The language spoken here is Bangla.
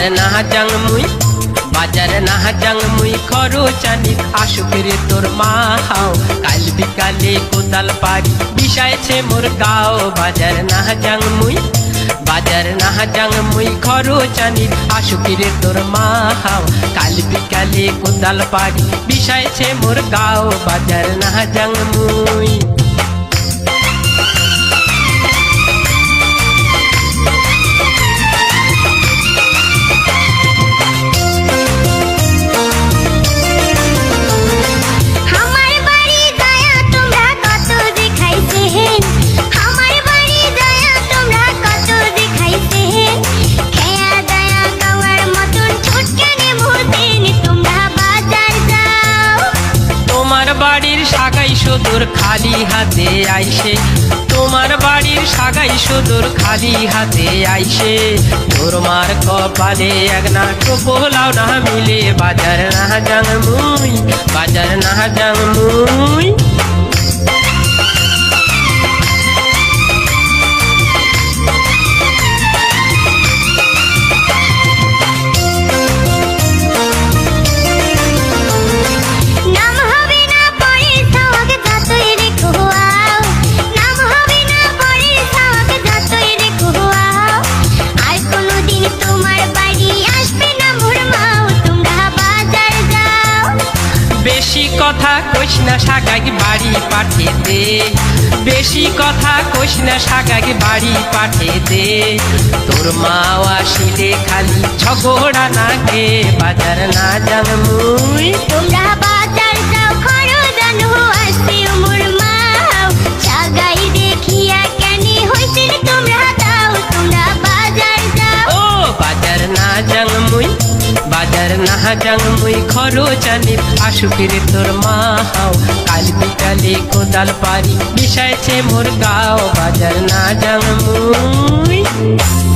বাজার না যাং মুই, বাজার না যাং মুই খরচানি আসুকের তোর মা হাও। কাল বিকালে কোদাল পারি বিষাইছে মোর গাও। বাজার না যাং মুই, বাজার না যাং মুই খরচানি আসুকের তোর মা হাও। কাল বিকালে কোদাল পারি বিষাইছে মোর গাও। বাজার না যাং মুই বাড়ির সাগাই সুদূর খালি হাতে আইসে। তোমার বাড়ির সাগাই সুদূর খালি হাতে আইসে। তোর মার কপালে এক না টোপলাও না মিলে বাজার না যাং মুই বাজার না যাং মুই কথা কইস না সাগাই বাড়ি পাঠে দে। বেশি কথা কইস না সাগাই বাড়ি পাঠে দে। তোর মা আসিলে খালি ঝগড়া না কে বাজার না যাং মুই। তোমরা বাজার না যাং মুই আশু আশুকের তোর মা হাও। কাল বিকালে কোদাল পারি বিষাইছে মোর গাও। বাজার না যাং মুই।